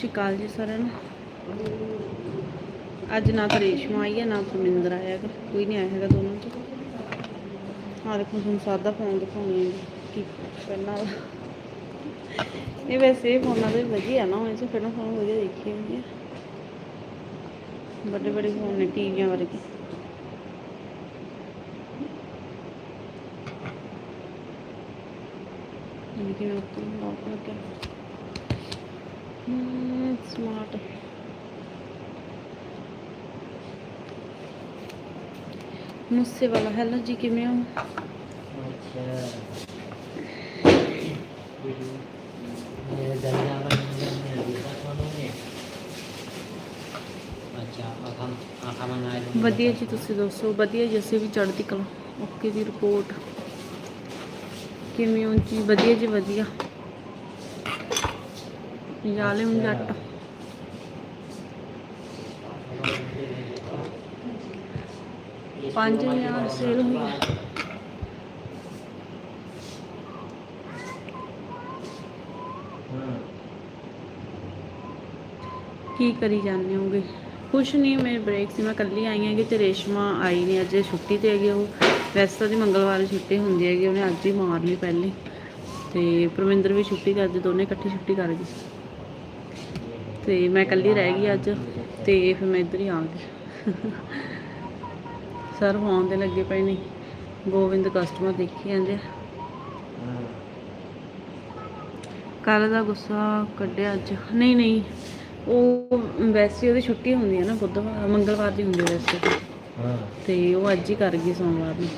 ਸ਼੍ਰੀ ਅਕਾਲ ਜੀ ਸਾਰਿਆਂ ਨੂੰ। ਅੱਜ ਨਾ ਤਾਂ ਰੇਸ਼ਮਾ ਆਈ ਹੈ ਨਾ ਪਰਮਿੰਦਰ ਆਇਆ ਹੈਗਾ। ਕੋਈ ਨਹੀਂ ਆਇਆ ਹੈਗਾ ਦੋਨੋਂ ਚ। ਆਹ ਦੇਖੋ ਤੁਹਾਨੂੰ ਸਾਦਾ ਫੋਨ ਦਿਖਾਉਣੀ ਹੈ ਕੀ ਪਹਿਲਾਂ ਇਹ ਵੈਸੇ ਇਹ ਫੋਨਾਂ ਦੇ ਵਧੀਆ ਨਾ ਵੈਸੇ ਫਿਰ ਫੋਨ ਵਧੀਆ ਦੇਖੀ ਹੁੰਦੀ ਹੈ ਵੱਡੇ ਵੱਡੇ ਫੋਨ ਨੇ, ਟੀਵੀਆਂ ਵਰਗੇ। ਇਹ ਕਿਵੇਂ ਉੱਤੇ ਲੌਕ ਲੱਗਿਆ। ਮੁੱਸੇ ਵਾਲਾ ਹੈਲੋ ਜੀ ਕਿਵੇਂ ਹੋ? ਵਧੀਆ ਜੀ ਤੁਸੀਂ ਦੱਸੋ? ਵਧੀਆ ਜੀ ਅਸੀਂ ਵੀ ਚੜ੍ਹਦੀ ਕਲਾ। ਓਕੇ ਦੀ ਰਿਪੋਰਟ ਕਿਵੇਂ ਹੋ ਜੀ? ਵਧੀਆ ਜੀ ਵਧੀਆ। ਜ਼ਾਲਿਮ ਜੱਟ। ਪੰਜ ਹਜ਼ਾਰ ਸੇਲ ਹੋਈ ਕੀ ਕਰੀ ਜਾਂਦੇ ਹੋਗੇ? ਕੁਛ ਨਹੀਂ, ਮੈਂ ਬ੍ਰੇਕ ਸੀ, ਮੈਂ ਕੱਲੀ ਆਈ ਹੈਗੀ ਤੇ ਰੇਸ਼ਮਾ ਆਈ ਨਹੀਂ ਅੱਜ ਛੁੱਟੀ ਤੇ ਹੈਗੀ ਉਹ। ਵੈਸੇ ਤਾਂ ਦੀ ਮੰਗਲਵਾਰ ਛੁੱਟੀ ਹੁੰਦੀ ਹੈਗੀ, ਉਹਨੇ ਅੱਜ ਹੀ ਮਾਰ ਲਈ ਪਹਿਲੇ। ਤੇ ਪ੍ਰਵਿੰਦਰ ਵੀ ਛੁੱਟੀ ਕਰਦੇ, ਦੋਨੇ ਇਕੱਠੀ ਛੁੱਟੀ ਕਰ ਗਏ। ਤੇ ਮੈਂ ਕੱਲੀ ਰਹਿ ਗਈ ਅੱਜ ਤੇ ਫਿਰ ਮੈਂ ਇੱਧਰ ਹੀ ਆ ਗਈ। ਸਰ ਫੋਨ ਤੇ ਲੱਗੇ ਪਏ ਨੇ। ਗੋਬਿੰਦ ਕਸਟਮਰ ਦੇਖੀ ਜਾਂਦੇ ਕੱਲ ਦਾ ਗੁੱਸਾ ਕੱਢਿਆ ਅੱਜ। ਨਹੀਂ ਨਹੀਂ ਉਹ ਵੈਸੇ ਉਹਦੀ ਛੁੱਟੀ ਹੁੰਦੀ ਹੈ ਨਾ ਬੁੱਧਵਾਰ ਮੰਗਲਵਾਰ ਦੀ ਹੁੰਦੀ ਹੈ ਵੈਸੇ। ਤੇ ਉਹ ਅੱਜ ਹੀ ਕਰ ਗਈ ਸੋਮਵਾਰ ਨੂੰ।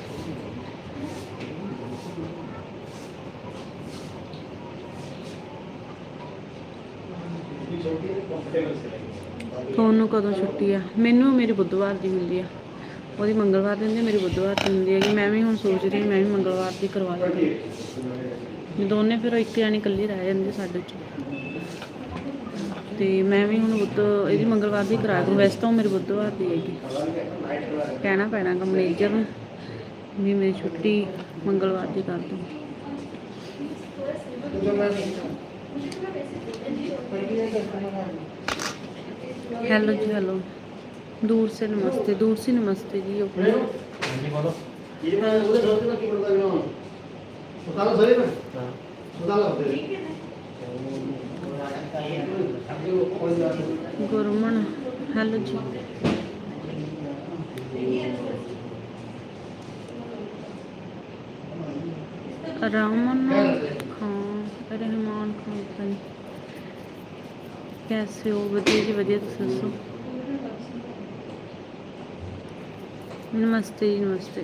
ਤੁਹਾਨੂੰ ਕਦੋਂ ਛੁੱਟੀ ਆ? ਮੈਨੂੰ ਮੇਰੀ ਬੁੱਧਵਾਰ ਦੀ ਹੁੰਦੀ ਆ। ਉਹਦੀ ਮੰਗਲਵਾਰ ਦੀ ਹੁੰਦੀ ਆ ਮੇਰੀ ਬੁੱਧਵਾਰ ਦੀ ਹੁੰਦੀ ਹੈਗੀ। ਮੈਂ ਵੀ ਹੁਣ ਸੋਚ ਰਹੀ ਮੈਂ ਵੀ ਮੰਗਲਵਾਰ ਦੀ ਕਰਵਾ ਲਈ ਦੋਨੇ ਫਿਰ ਇੱਕ ਜਾਣੀ ਇਕੱਲੀ ਰਹਿ ਜਾਂਦੀ ਸਾਡੇ ਚ। ਤੇ ਮੈਂ ਵੀ ਹੁਣ ਬੁੱਧ, ਇਹਦੀ ਮੰਗਲਵਾਰ ਦੀ ਕਰਾ ਦੂੰ। ਵੈਸੇ ਤਾਂ ਉਹ ਬੁੱਧਵਾਰ ਦੀ ਹੈਗੀ। ਕਹਿਣਾ ਪੈਣਾ ਗਾ ਮੈਨੇਜਰ ਨੂੰ ਵੀ ਮੇਰੀ ਛੁੱਟੀ ਮੰਗਲਵਾਰ ਦੀ ਕਰ ਦੂੰ। हेलो जी हेलो दूर से नमस्ते दूर से नमस्ते जी ओके जी बोलो गुरमन हेलो जी रामन खान रहमान खान ਕੈਸੇ ਹੋ ਵਧੀਆ ਜੀ ਵਧੀਆ ਤੁਸੀਂ ਦੱਸੋ ਨਮਸਤੇ ਜੀ ਨਮਸਤੇ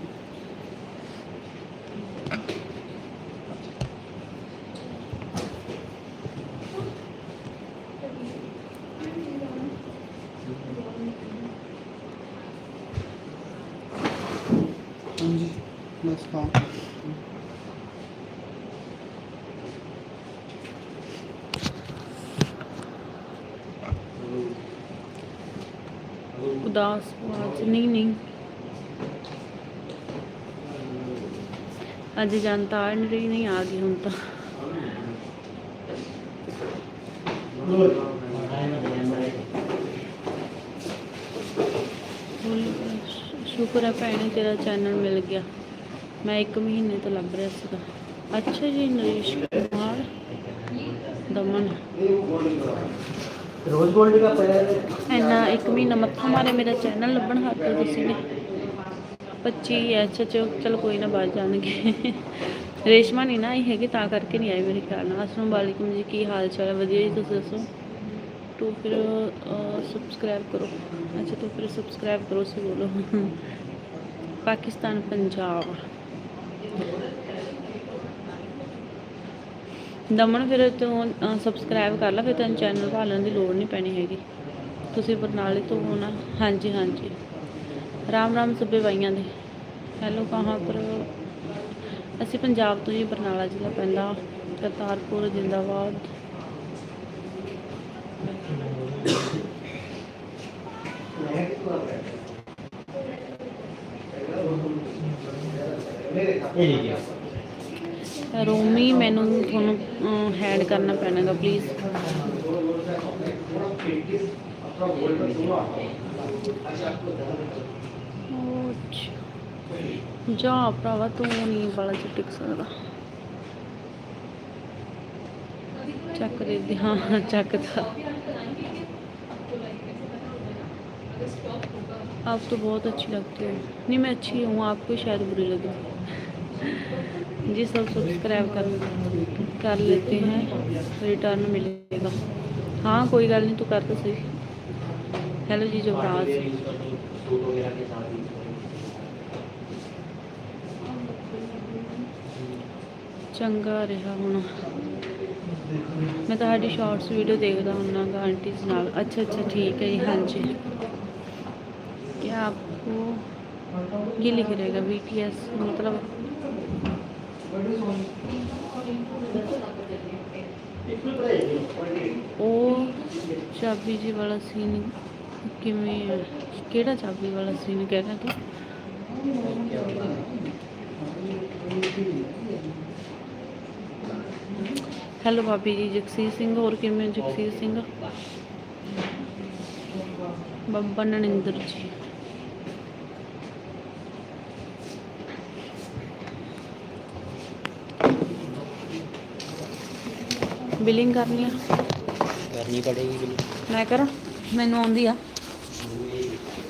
ਹਾਂਜੀ ਨਮਸਕਾਰ ਨਹੀਂ ਨਹੀਂ। ਅੱਜ ਜਨਤਾ ਆ ਨਹੀਂ ਰਹੀ, ਨਹੀਂ ਆ ਗਈ ਹੁਣ ਤਾਂ। ਸ਼ੁਕਰ ਹੈ ਭੈਣੇ, ਤੇਰਾ ਚੈਨਲ ਮਿਲ ਗਿਆ। ਮੈਂ ਇੱਕ ਮਹੀਨੇ ਤੋਂ ਲੱਭ ਰਿਹਾ ਸੀਗਾ। ਅੱਛਾ ਜੀ, ਨਰੇਸ਼ ਕੁਮਾਰ, ਦਮਨ। ਰੋਜ਼ ਗੋਲਡ ਦਾ ਪਿਆ ਇੰਨਾ ਇੱਕ ਮਹੀਨਾ ਮੱਥਾ ਮਾਰੇ ਮੇਰਾ ਚੈਨਲ ਲੱਭਣ ਹੱਥ ਤੁਸੀਂ ਨੇ 25 ਐਚ ਚ ਚਲ ਕੋਈ ਨਾ ਬਾਹਰ ਜਾਣਗੇ। ਰੇਸ਼ਮਾ ਨਹੀਂ ਨਾ ਆਈ ਹੈਗੀ, ਤਾਂ ਕਰਕੇ ਨਹੀਂ ਆਈ ਮੇਰੇ ਖਿਆਲ ਨਾਲ। ਅਸਲਾਮ ਵਾਲੇਕਮ ਜੀ, ਕੀ ਹਾਲ ਚਾਲ ਹੈ ਵਧੀਆ ਜੀ, ਤੁਸੀਂ ਦੱਸੋ? ਤੂੰ ਫਿਰ ਸਬਸਕ੍ਰਾਈਬ ਕਰੋ। ਅੱਛਾ, ਤੂੰ ਫਿਰ ਸਬਸਕ੍ਰਾਈਬ ਕਰੋ ਸੇ ਬੋਲੋ। ਪਾਕਿਸਤਾਨ, ਪੰਜਾਬ। ਦਮਨ, ਫਿਰ ਤੂੰ ਸਬਸਕ੍ਰਾਈਬ ਕਰ ਲੈ, ਫਿਰ ਤੈਨੂੰ ਚੈਨਲ ਭਾਲਣ ਦੀ ਲੋੜ ਨਹੀਂ ਪੈਣੀ ਹੈਗੀ। ਤੁਸੀਂ ਬਰਨਾਲੇ ਤੋਂ ਹੋਣਾ ਹਾਂਜੀ ਹਾਂਜੀ। ਰਾਮ ਰਾਮ ਸੁਬੇ ਬਾਈਆਂ ਦੇ। ਹੈਲੋ ਕਹਾਂ ਪਰ? ਅਸੀਂ ਪੰਜਾਬ ਤੋਂ ਹੀ ਬਰਨਾਲਾ ਜ਼ਿਲ੍ਹਾ ਪੈਂਦਾ। ਕਰਤਾਰਪੁਰ, ਜਿੰਦਾਬਾਦ। ਇਹ ਗਿਆ ਰੋਮੀ ਮੈਨੂੰ ਤੁਹਾਨੂੰ ਹੈਡ ਕਰਨਾ ਪੈਣਾਗਾ ਪਲੀਜ਼ ਉਹ ਅੱਛਾ। ਜਾ ਭਰਾਵਾ ਤੂੰ ਨਹੀਂ ਵਾਲਾ ਚ ਟਿਕ ਸਕਦਾ ਚੱਕ ਦੇ ਦੇ ਹਾਂ ਚੱਕਦਾ आप तो बहुत अच्छी लगती हो नहीं मैं अच्छी हूँ आपको शायद बुरी लगे जी सब सब्सक्राइब कर कर लेते हैं रिटर्न मिलेगा हाँ कोई गल नहीं तू कर तो सही हेलो जी जुवराज सूट वगैरह के साथ भी ਚੰਗਾ ਰਿਹਾ ਹੁਣ ਮੈਂ ਤੁਹਾਡੀ ਸ਼ਾਰਟਸ ਵੀਡੀਓ ਦੇਖਦਾ ਹੁੰਨਾ ਗਾ ਆਂਟੀਜ਼ ਨਾਲ ਅੱਛਾ ਅੱਛਾ ਠੀਕ ਹੈ ਜੀ ਹਾਂਜੀ ਕੀ ਆਪਕੋ ये लिख रहेगा बीटीएस मतलब ਉਹ ਚਾਬੀ ਜੀ ਵਾਲਾ ਸੀਨ ਕਿਵੇਂ ਹੈ ਕਿਹੜਾ ਚਾਬੀ ਵਾਲਾ ਸੀਨ ਕਹਿਣਾ ਤੂੰ? ਹੈਲੋ ਭਾਬੀ ਜੀ, ਜਗਸੀਰ ਸਿੰਘ, ਹੋਰ ਕਿਵੇਂ ਜਗਸੀਰ ਸਿੰਘ? ਬੱਬਾ ਨਰਿੰਦਰ ਜੀ। ਬਿਲਿੰਗ ਕਰਨੀ ਆ। ਕਰਨੀ ਪੜੇਗੀ ਬਿੱਲ ਮੈਂ ਕਰਾਂ ਮੈਨੂੰ ਆਉਂਦੀ ਆ।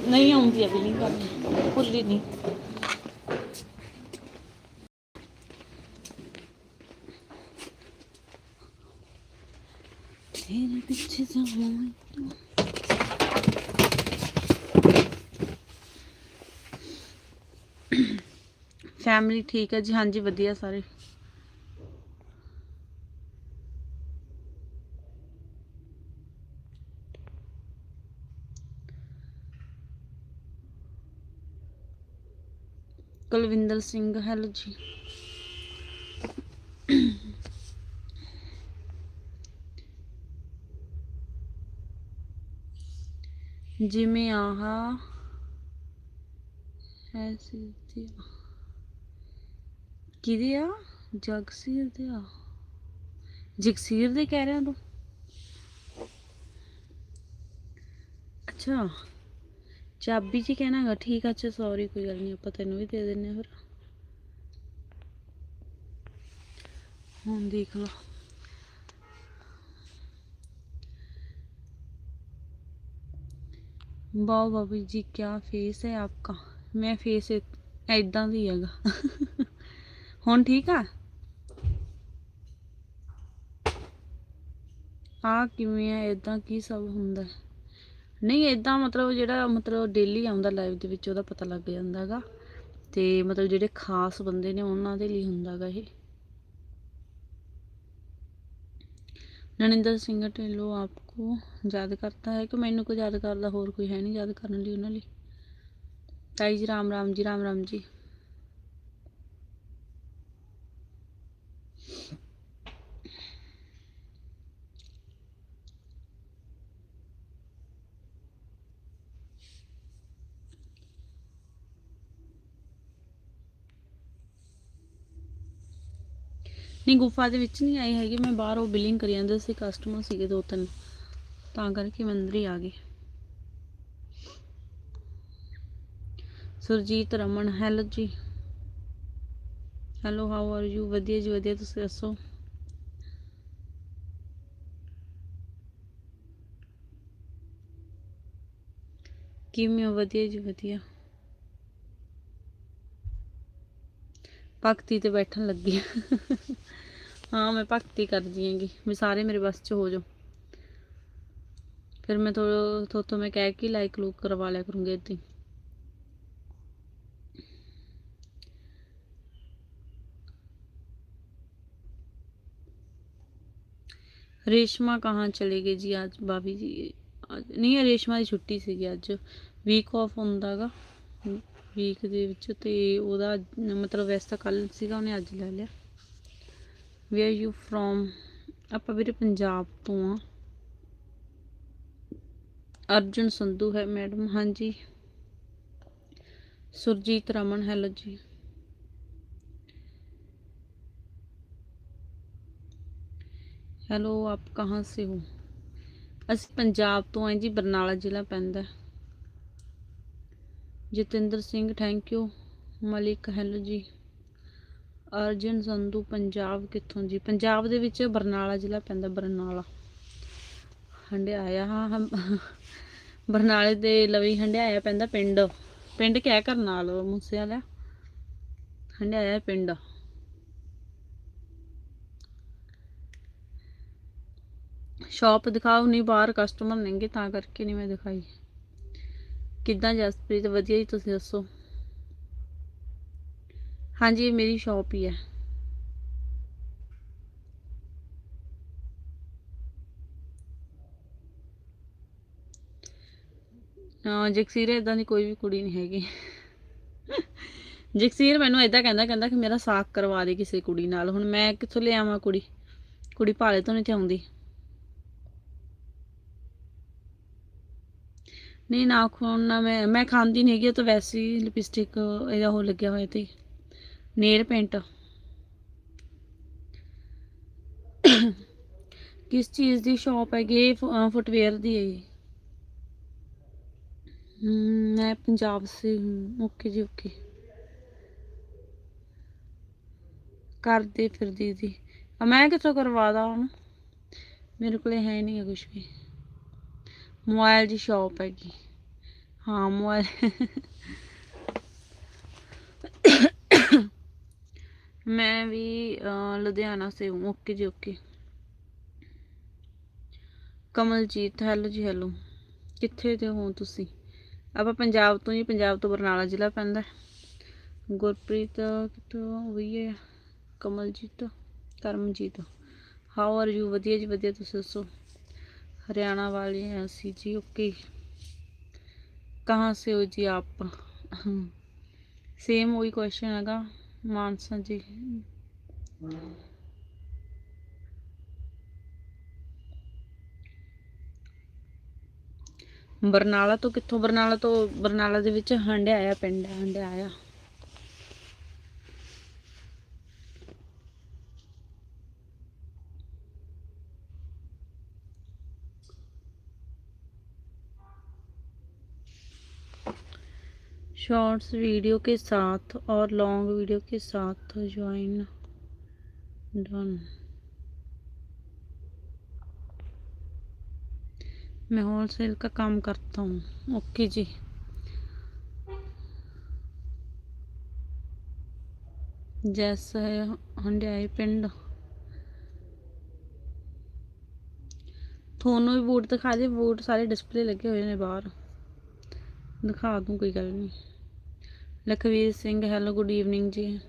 ਨਹੀਂ ਆਉਂਦੀ ਆ ਬਿਲਿੰਗ ਕਰਨੀ। ਭੁੱਲੀ ਨਹੀਂ ਤੇਰੇ ਪਿੱਛੇ ਜਾਵਾਂ। ਫੈਮਿਲੀ ਠੀਕ ਹੈ ਜੀ? ਹਾਂਜੀ ਵਧੀਆ ਸਾਰੇ। ਕੁਲਵਿੰਦਰ ਸਿੰਘ ਹੈਲੋ ਜੀ। ਜਿਵੇਂ ਆਹ ਐਸੀ ਤੇ ਕਿਹਦੇ ਆ? ਜਗਸੀਰ ਦੇ ਆ। ਜਗਸੀਰ ਦੇ ਕਹਿ ਰਿਹਾ ਤੂੰ ਅੱਛਾ। ਚਾਬੀ ਜੀ ਕਹਿਣਾਗਾ ਠੀਕ ਆ, ਅੱਛਾ ਸੌਰੀ ਕੋਈ ਗੱਲ ਨਹੀਂ ਆਪਾਂ ਤੈਨੂੰ ਵੀ ਦੇ ਦਿੰਨੇ ਫਿਰ ਹੁਣ ਦੇਖ ਲਓ ਵਾਹ ਬਾਬੀ ਜੀ ਕੀ ਫੇਸ ਹੈ ਆਪਕਾ। ਮੈਂ ਫੇਸ ਐਦਾਂ ਦੀ ਹੈਗਾ। ਹੁਣ ਠੀਕ ਆ? ਆ ਕਿਵੇਂ ਆ ਇਦਾਂ ਕੀ ਸਭ ਹੁੰਦਾ? ਹੈ ਨਹੀਂ ਇਦਾਂ ਮਤਲਬ ਜਿਹੜਾ ਮਤਲਬ ਡੇਲੀ ਆਉਂਦਾ ਲਾਈਵ ਦੇ ਵਿੱਚ, ਉਹਦਾ ਪਤਾ ਲੱਗ ਜਾਂਦਾ ਜਾਂਦਾਗਾ ਤੇ ਮਤਲਬ ਜਿਹੜੇ ਖਾਸ ਬੰਦੇ ਨੇ, ਉਹਨਾਂ ਦੇ ਲਈ ਹੁੰਦਾ ਹੁੰਦਾਗਾ ਇਹ। ਨਰਿੰਦਰ ਸਿੰਘ ਢਿੱਲੋਂ ਆਪਕੋ ਯਾਦ ਕਰਤਾ ਹੈ ਕਿ ਮੈਨੂੰ ਕੋਈ ਯਾਦ ਕਰਦਾ, ਹੋਰ ਕੋਈ ਹੈ ਨਹੀਂ ਯਾਦ ਕਰਨ ਲਈ ਉਹਨਾਂ ਲਈ? ਤਾਈ ਜੀ, ਰਾਮ ਰਾਮ ਜੀ, ਰਾਮ ਰਾਮ ਜੀ। ਨਹੀਂ, ਗੁਫਾ ਦੇ ਵਿੱਚ ਨਹੀਂ ਆਈ ਹੈਗੀ। ਮੈਂ ਬਾਹਰ ਉਹ ਬਿਲਿੰਗ ਕਰੀ ਜਾਂਦੇ ਸੀ ਕਸਟਮਰ ਸੀਗੇ ਦੋ ਤਿੰਨ। ਤਾਂ ਕਰਕੇ ਮੈਂ ਅੰਦਰ ਹੀ ਆ ਗਈ। Surjit, Raman, hello ji. Hello how are you ਵਧੀਆ ਜੀ ਵਧੀਆ, ਤੁਸੀਂ ਦੱਸੋ? ਕਿਵੇਂ ਹੋ? ਵਧੀਆ ਜੀ ਵਧੀਆ। ਭਗਤੀ ਤੇ ਬੈਠਣ ਲੱਗੀ ਆ। ਹਾਂ, ਮੈਂ ਭਗਤੀ ਕਰਦੀ ਆਂਗੀ ਵੀ ਸਾਰੇ ਮੇਰੇ ਬਸ ਚ ਹੋ ਜਾਓ। ਫਿਰ ਮੈਂ ਥੋੜਾ ਥੋਤੋਂ ਮੈਂ ਕਹਿ ਕੇ ਲਾਈਕ ਲੂਕ ਕਰਵਾ ਲਿਆ ਕਰੂੰਗੀ ਏਦਾਂ ਹੀ। ਰੇਸ਼ਮਾ ਕਹਾਂ ਚਲੇ ਗਏ ਜੀ ਅੱਜ ਭਾਬੀ ਜੀ? ਅੱਜ ਨਹੀਂ ਰੇਸ਼ਮਾ ਦੀ ਛੁੱਟੀ ਸੀਗੀ ਅੱਜ। ਵੀਕ ਆਫ ਹੁੰਦਾਗਾ ਵੀਕ ਦੇ ਵਿੱਚ ਤੇ ਉਹਦਾ ਮਤਲਬ ਵੈਸੇ ਤਾਂ ਕੱਲ ਸੀਗਾ, ਉਹਨੇ ਅੱਜ ਲੈ ਲਿਆ। ਵੀ ਆਰ ਯੂ ਫਰੋਮ ਆਪਾਂ ਵੀਰੇ ਪੰਜਾਬ ਤੋਂ ਆ। ਅਰਜਨ ਸੰਧੂ ਹੈ ਮੈਡਮ, ਹਾਂਜੀ। ਸੁਰਜੀਤ ਰਮਨ ਹੈਲੋ ਜੀ। ਹੈਲੋ ਆਪ ਕਹਾਂ ਸੇ ਹੋ? ਅਸੀਂ ਪੰਜਾਬ ਤੋਂ ਆਏ ਜੀ, ਬਰਨਾਲਾ ਜ਼ਿਲ੍ਹਾ ਪੈਂਦਾ Jatinder Singh thank you Malik hello ji. Arjan Sandhu, Punjab ਕਿੱਥੋਂ ਜੀ? ਪੰਜਾਬ ਦੇ ਵਿੱਚ ਬਰਨਾਲਾ ਜ਼ਿਲ੍ਹਾ ਪੈਂਦਾ, ਬਰਨਾਲਾ। ਹੰਡਿਆਇਆ, ਹਾਂ ਹਮ- ਬਰਨਾਲੇ ਦੇ ਲਵੀ ਹੰਡਿਆਇਆ ਪੈਂਦਾ ਪਿੰਡ। ਪਿੰਡ ਕਿਆ ਕਰਨਾਲ ਮੂਸੇ ਵਾਲਾ ਹੰਡਿਆਇਆ ਪਿੰਡ। ਸ਼ਾਪ ਦਿਖਾਓ, ਨਹੀਂ ਬਾਹਰ ਕਸਟਮਰ ਨੇਗੇ, ਤਾਂ ਕਰਕੇ ਨਹੀਂ ਮੈਂ ਦਿਖਾਈ। ਕਿੱਦਾਂ ਜਸਪ੍ਰੀਤ? ਵਧੀਆ ਜੀ, ਤੁਸੀਂ ਦੱਸੋ? ਹਾਂਜੀ ਇਹ ਮੇਰੀ ਸ਼ਾਪ ਹੀ ਹੈ। ਜਗਸੀਰ ਇਦਾਂ ਦੀ ਕੋਈ ਵੀ ਕੁੜੀ ਨਹੀਂ ਹੈਗੀ। ਜਗਸੀਰ ਮੈਨੂੰ ਇਦਾਂ ਕਹਿੰਦਾ ਕਹਿੰਦਾ ਕਿ ਮੇਰਾ ਸਾਕ ਕਰਵਾ ਦੇ ਕਿਸੇ ਕੁੜੀ ਨਾਲ। ਹੁਣ ਮੈਂ ਕਿੱਥੋਂ ਲਿਆਵਾਂ ਕੁੜੀ? ਕੁੜੀ ਭਾਲੇ ਤੋਂ ਨਹੀਂ ਤੇ ਆਉਂਦੀ। ਨਹੀਂ, ਨਾ ਖੋਣ ਨਾ ਮੈਂ ਮੈਂ ਖਾਂਦੀ ਨਹੀਂ ਹੈਗੀ ਤਾਂ ਵੈਸੇ ਹੀ ਲਿਪਸਟਿਕ ਇਹਦਾ ਹੋ ਲੱਗਿਆ ਹੋਇਆ ਤੇ ਨੇਲ ਪੇਂਟ ਕਿਸ ਚੀਜ਼ ਦੀ ਸ਼ਾਪ ਹੈਗੀ ਫੁੱਟਵੇਅਰ ਦੀ ਹੈ ਜੀ ਮੈਂ ਪੰਜਾਬ ਸੇ ਹੂੰ। ਓਕੇ ਜੀ ਓਕੇ ਕਰਦੇ ਫਿਰਦੀ ਸੀ ਮੈਂ ਕਿਥੋਂ ਕਰਵਾਦਾ ਹੁਣ? ਮੇਰੇ ਕੋਲੇ ਹੈ ਨਹੀਂ ਕੁਝ ਵੀ। ਮੋਬਾਈਲ ਦੀ ਸ਼ਾਪ ਹੈਗੀ ਹਾਂ ਮੋਬਾਈਲ ਮੈਂ ਵੀ ਲੁਧਿਆਣਾ ਸੇ ਹੂੰ। ਓਕੇ ਜੀ okay Kamaljit hello ji hello ਕਿੱਥੇ ਦੇ ਹੋ ਤੁਸੀਂ? ਆਪਾਂ ਪੰਜਾਬ ਤੋਂ ਜੀ ਪੰਜਾਬ ਤੋਂ ਬਰਨਾਲਾ ਜ਼ਿਲ੍ਹਾ ਪੈਂਦਾ ਗੁਰਪ੍ਰੀਤ, ਕਿੱਥੋਂ ਹੋਈ ਹੈ? Kamaljit Karamjit how are you ਵਧੀਆ ਜੀ, ਵਧੀਆ, ਤੁਸੀਂ ਦੱਸੋ? ਹਰਿਆਣਾ ਵਾਲੇ हैं ਅਸੀਂ ਜੀ ਓਕੇ ਕਹਾਂ ਸੇ ਹੋ ਜੀ ਆਪ ਸੇਮ वही क्वेश्चन ਹੈਗਾ ਮਾਨਸਾ ਜੀ ਬਰਨਾਲਾ ਤੋਂ ਕਿੱਥੋਂ ਬਰਨਾਲਾ ਤੋਂ ਬਰਨਾਲਾ ਦੇ ਵਿੱਚ ਹੰਡਿਆਇਆ ਪਿੰਡ ਹੈ ਹੰਡਿਆਇਆ शॉर्ट्स वीडियो के साथ और लॉन्ग वीडियो के साथ ज्वाइन डन मैं होल सेल का काम करता हूँ। ओके जी। जैसा है हंडियाई पिंड। थोनों भी बूट दिखा दे बूट सारे डिस्प्ले लगे हुए ने बाहर। दिखा दूँ कोई गल नहीं। Lakhvir Singh hello good evening ਜੀ।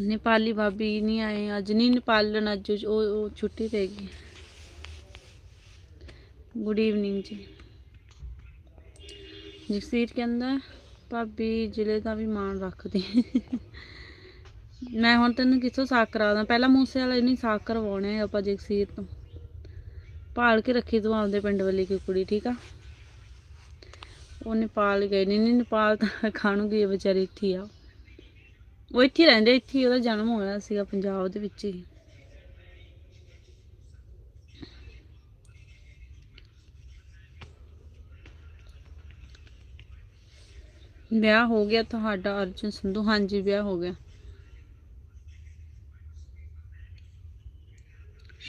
ਨੇਪਾਲੀ ਭਾਬੀ ਨਹੀਂ ਆਏ, ਅੱਜ ਨਹੀਂ ਨੇਪਾਲਨ ਅੱਜ ਉਹ ਛੁੱਟੀ ਤੇ ਗਈ। ਗੁੱਡ ਈਵਨਿੰਗ ਜੀ। ਜਗਸੀਰ ਕਹਿੰਦਾ, ਭਾਬੀ ਜ਼ਿਲ੍ਹੇ ਦਾ ਵੀ ਮਾਣ ਰੱਖਦੀ। ਮੈਂ ਹੁਣ ਤੈਨੂੰ ਕਿੱਥੋਂ ਸਾਕ ਕਰਾਦਾ ਪਹਿਲਾਂ ਮੂਸੇ ਵਾਲੇ ਨਹੀਂ ਸਾਕ ਕਰਵਾਉਣੇ ਆਪਾਂ ਜਗਸੀਰ ਤੋਂ। ਭਾਲ ਕੇ ਰੱਖੀ ਤੂੰ ਆਪਦੇ ਪਿੰਡ ਵਾਲੀ ਕੋਈ ਕੁੜੀ, ਠੀਕ ਆ? ਉਹ ਨੇਪਾਲ ਗਏ ਨਹੀਂ ਨਹੀਂ ਨੇਪਾਲ ਤਾਂ ਖਾਣੂਗੀ ਗਈ ਵਿਚਾਰੀ ਇੱਥੇ ਆ। ਉਹ ਇੱਥੇ ਰਹਿੰਦੇ, ਇੱਥੇ ਉਹਦਾ ਜਨਮ ਹੋਇਆ ਸੀਗਾ ਪੰਜਾਬ ਦੇ ਵਿੱਚ ਹੀ। ਵਿਆਹ ਹੋ ਗਿਆ ਤੁਹਾਡਾ ਅਰਜੁਨ ਸੰਧੂ। ਹਾਂਜੀ, ਵਿਆਹ ਹੋ ਗਿਆ।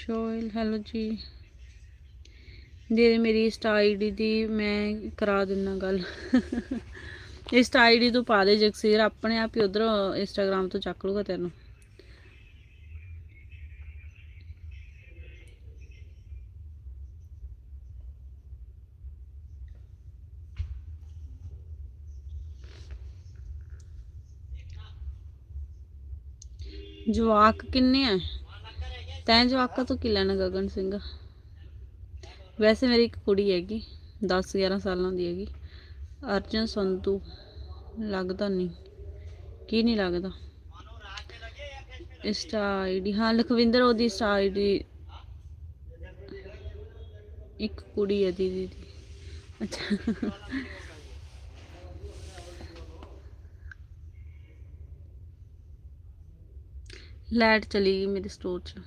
ਸ਼ੋਇਲ ਹੈਲੋ ਜੀ। ਦੇ ਮੇਰੀ ਇੰਸਟਾ ਆਈਡੀ ਦੀ ਮੈਂ ਕਰਾ ਦਿੰਨਾ ਗੱਲ। ਇੰਸਟਾ ਆਈਡੀ ਤੋਂ ਪਾ ਦੇ ਜਗਸੀਰ, ਆਪਣੇ ਆਪ ਹੀ ਉਧਰ ਇੰਸਟਾਗ੍ਰam ਤੋਂ ਚੱਕ ਲੂਗਾ ਤੈਨੂੰ। ਜਵਾਕ ਕਿੰਨੇ ਆ? ਤੈਂ ਜਵਾਕਾਂ ਤੋਂ ਕੀ ਲੈਣਾ ਗਗਨ ਸਿੰਘ? ਵੈਸੇ ਮੇਰੀ ਇੱਕ ਕੁੜੀ ਹੈਗੀ 10 11 ਸਾਲਾਂ ਦੀ ਹੈਗੀ। ਅਰਜਨ ਸੰਤੂ ਲੱਗਦਾ ਨਹੀਂ। ਕੀ ਨਹੀਂ ਲੱਗਦਾ? ਇੰਸਟਾ ਆਈਡੀ ਹਾਂ, ਲਖਵਿੰਦਰ ਉਹਦੀ ਇੰਸਟਾ ਆਈਡੀ ਇੱਕ ਕੁੜੀ ਹੈ ਦੀਦੀ ਦੀ। ਅੱਛਾ। ਲਾਈਟ ਚਲੀ ਗਈ ਮੇਰੇ ਸਟੋਰ 'ਚ।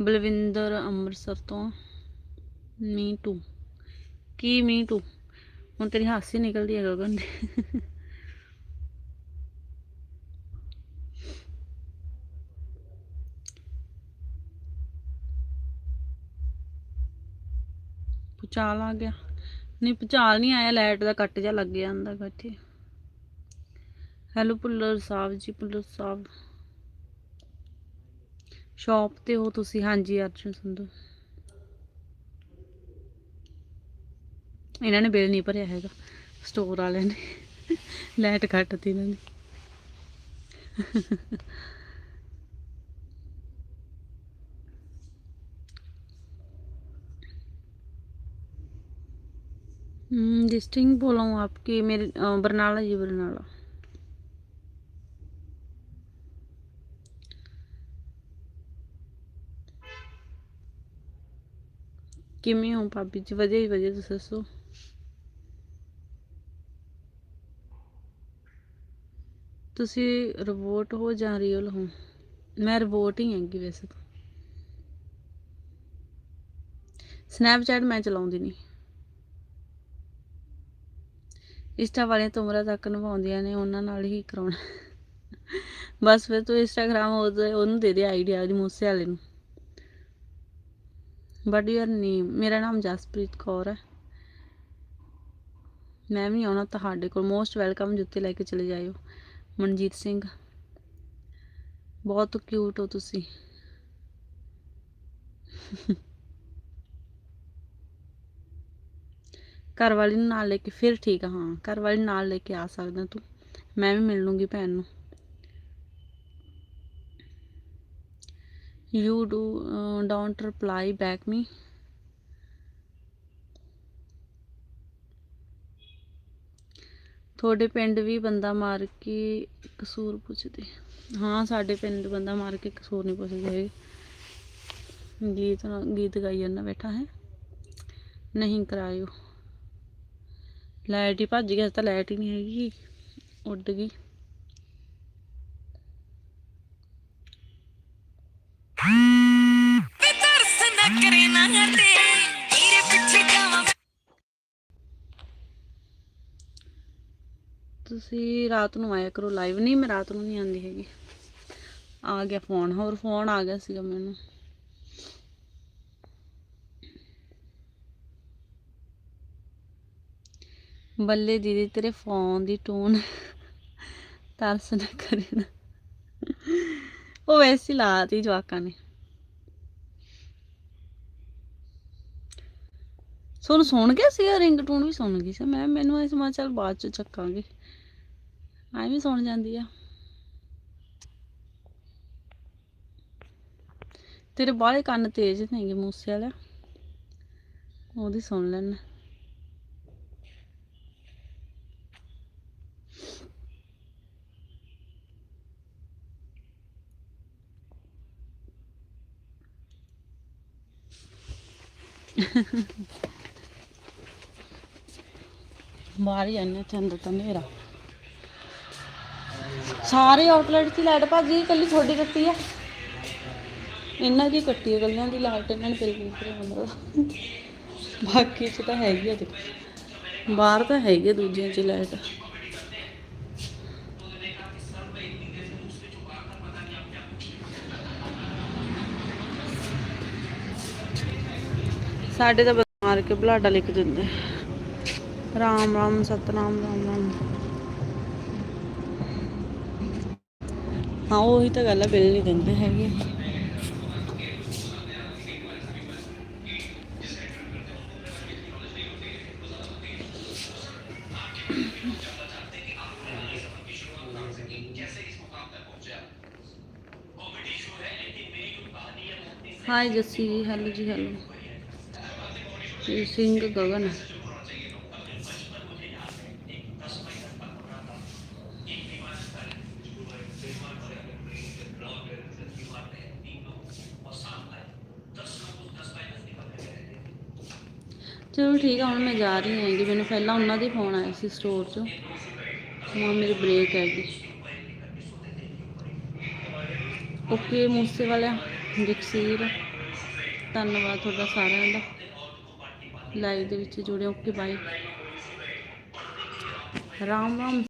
ਬਲਵਿੰਦਰ ਅੰਮ੍ਰਿਤਸਰ ਤੋਂ। Me too. ਕੀ ਮੀ ਟੂ? ਹੁਣ ਤੇਰੀ ਹਾਸੀ ਨਿਕਲਦੀ ਹੈ ਗਗਨ ਦੀ ਭੁਚਾਲ ਆ ਗਿਆ। ਨਹੀਂ ਭੁਚਾਲ ਨਹੀਂ ਆਇਆ, ਲਾਈਟ ਦਾ ਕੱਟ ਜਾ ਲੱਗ ਜਾਂਦਾ ਅੰਦਰ ਇੱਥੇ ਹੈਲੋ ਪੁੱਲਰ ਸਾਹਿਬ ਜੀ ਪੁੱਲਰ ਸਾਹਿਬ। ਸ਼ਾਪ ਤੇ ਹੋ ਤੁਸੀਂ ਹਾਂਜੀ ਅਰਜਨ ਸੰਧੂ ਇਹਨਾਂ ਨੇ ਬਿੱਲ ਨਹੀਂ ਭਰਿਆ ਹੈਗਾ ਸਟੋਰ ਵਾਲਿਆਂ ਨੇ ਲਾਈਟ ਕੱਟਤੀ ਇਹਨਾਂ ਨੇ डिस्टिंग बोला हूँ आपकी मेरे अ, बरनाला जी बरनाला ਕਿਵੇਂ ਹੋ ਭਾਬੀ ਜੀ? ਵਧੀਆ ਹੀ ਵਧੀਆ, ਤੁਸੀਂ ਦੱਸੋ? ਤੁਸੀਂ ਰੋਬੋਟ ਹੋ ਜਾਂ ਰੀਅਲ ਹੋ? ਮੈਂ ਰੋਬੋਟ ਹੀ ਹੈਗੀ ਵੈਸੇ ਤਾਂ। ਸਨੈਪਚੈਟ ਮੈਂ ਚਲਾਉਂਦੀ ਨਹੀਂ। ਇੰਸਟਾ ਵਾਲੀਆਂ ਤਾਂ ਉਮਰਾਂ ਤੱਕ ਨਿਭਾਉਂਦੀਆਂ ਨੇ, ਉਹਨਾਂ ਨਾਲ ਹੀ ਕਰਾਉਣਾ। ਬਸ ਫਿਰ ਤੂੰ ਇੰਸਟਾਗ੍ਰਾਮ ਉਹਨੂੰ ਦੇ ਦੇ ਆਈਡੀਆ ਦੀ ਮੂਸੇ ਵਾਲੇ ਨੂੰ। ਵਟ ਯੂਰ ਨੇਮ ਮੇਰਾ ਨਾਮ ਜਸਪ੍ਰੀਤ ਕੌਰ ਹੈ। ਮੈਂ ਵੀ ਆਉਣਾ ਤੁਹਾਡੇ ਕੋਲ। ਮੋਸਟ ਵੈਲਕਮ ਜੁੱਤੇ ਲੈ ਕੇ ਚਲੇ ਜਾਇਓ, ਮਨਜੀਤ ਸਿੰਘ। ਬਹੁਤ ਕਿਊਟ ਹੋ ਤੁਸੀਂ। ਘਰ ਵਾਲੀ ਨੂੰ ਨਾਲ ਲੈ ਕੇ ਫਿਰ ਠੀਕ ਆ, ਹਾਂ। ਘਰ ਵਾਲੀ ਨੂੰ ਨਾਲ ਲੈ ਕੇ ਆ ਸਕਦਾ ਤੂੰ। ਮੈਂ ਵੀ ਮਿਲ ਲੂੰਗੀ ਭੈਣ ਨੂੰ। You do don't reply back me ਤੁਹਾਡੇ ਪਿੰਡ ਵੀ ਬੰਦਾ ਮਾਰ ਕੇ ਕਸੂਰ ਪੁੱਛਦੇ। ਹਾਂ, ਸਾਡੇ ਪਿੰਡ ਬੰਦਾ ਮਾਰ ਕੇ ਕਸੂਰ ਨਹੀਂ ਪੁੱਛਦੇ ਹੈਗੇ। ਗੀਤ ਗੀਤ ਗਾਈ ਜਾਂਦਾ, ਬੈਠਾ ਹੈ। ਨਹੀਂ ਕਰਾਇਓ। ਲਾਈਟ ਹੀ ਭੱਜ ਗਿਆ ਤਾਂ ਲਾਈਟ ਹੀ ਨਹੀਂ ਹੈਗੀ। ਉੱਡ ਗਈ। ਤੁਸੀਂ ਰਾਤ ਨੂੰ ਆਇਆ ਕਰੋ ਲਾਈਵ ਨਹੀਂ, ਮੈਂ ਰਾਤ ਨੂੰ ਨਹੀਂ ਆਉਂਦੀ ਹੈਗੀ। ਆ ਗਿਆ ਫੋਨ ਹੋਰ ਫੋਨ ਆ ਗਿਆ ਸੀਗਾ ਮੈਨੂੰ। ਬੱਲੇ ਦੀਦੀ, ਤੇਰੇ ਫੋਨ ਦੀ ਟੋਨ ਤਰਸ ਨਾ ਕਰੇ ਨਾ। ਉਹ ਵੈਸੇ ਹੀ ਲਾਤੀ ਜਵਾਕਾਂ ਨੇ। ਸੁਣ ਸੁਣ ਗਿਆ ਸੀਗਾ ਰਿੰਗਟੋਨ ਵੀ ਸੁਣ ਗਈ ਸੀ। ਮੈਂ ਮੈਨੂੰ ਇਸ ਮਾ ਬਾਅਦ ਚ ਚੱਕਾਂਗੇ। ਐਂ ਵੀ ਸੁਣ ਜਾਂਦੀ ਆ। ਤੇਰੇ ਬਾਹਲੇ ਕੰਨ ਤੇਜ਼ ਨੇਗੇ ਮੂਸੇ ਵਾਲਾ। ਉਹਦੀ ਸੁਣ ਲੈਣਾ ਬਾਹਰ ਹੀ ਜਾਂਦੇ ਉੱਥੇ ਅੰਦਰ ਹਨੇਰਾ। ਸਾਰੇ ਆਊਟਲੈਟ 'ਚ ਲਾਈਟ ਭੱਜ, ਇਕੱਲੀ ਤੁਹਾਡੀ ਕੱਟੀ ਆ। ਇਹਨਾਂ ਦੀ ਕੱਟੀ ਆ ਗੱਲਾਂ ਦੀ ਲਾਈਟ ਇਹਨਾਂ ਨੇ ਫਿਰ ਵੀ ਅੰਦਰ ਬਾਕੀ 'ਚ ਤਾਂ ਹੈਗੀ ਆ ਦੇਖੋ। ਬਾਹਰ ਤਾਂ ਹੈਗੇ ਦੂਜਿਆਂ 'ਚ ਲਾਈਟ ਸਾਡੇ ਤਾਂ ਬਸ ਮਾਰ ਕੇ ਬਲਾਡਾ ਲਿਖ ਦਿੰਦੇ। ਰਾਮ ਰਾਮ, ਸਤਨਾਮ, ਰਾਮ ਰਾਮ। ਹਾਂ ਉਹੀ ਤਾਂ ਗੱਲ ਹੈ ਬਿੱਲ ਨਹੀਂ ਦਿੰਦੇ ਹੈਗੇ ਹਾਈ ਜੱਸੀ ਜੀ ਹੈਲੋ ਜੀ ਹੈਲੋ ਜੀ ਸਿੰਘ ਗਗਨ ਚਲੋ ਠੀਕ ਆ, ਹੁਣ ਮੈਂ ਜਾ ਰਹੀ ਹਾਂ ਮੈਨੂੰ ਪਹਿਲਾਂ ਉਹਨਾਂ ਦੇ ਫੋਨ ਆਇਆ ਸੀ ਸਟੋਰ 'ਚੋਂ। ਹਾਂ ਮੇਰੀ ਬ੍ਰੇਕ ਹੈਗੀ। ਓਕੇ, ਮੂਸੇ ਵਾਲਾ ਜਗਸੀਰ। ਧੰਨਵਾਦ ਤੁਹਾਡਾ ਸਾਰਿਆਂ ਦਾ। ਲਾਈਵ ਦੇ ਵਿੱਚ ਜੁੜਿਆ ਓਕੇ ਬਾਈ ਰਾਮ ਰਾਮ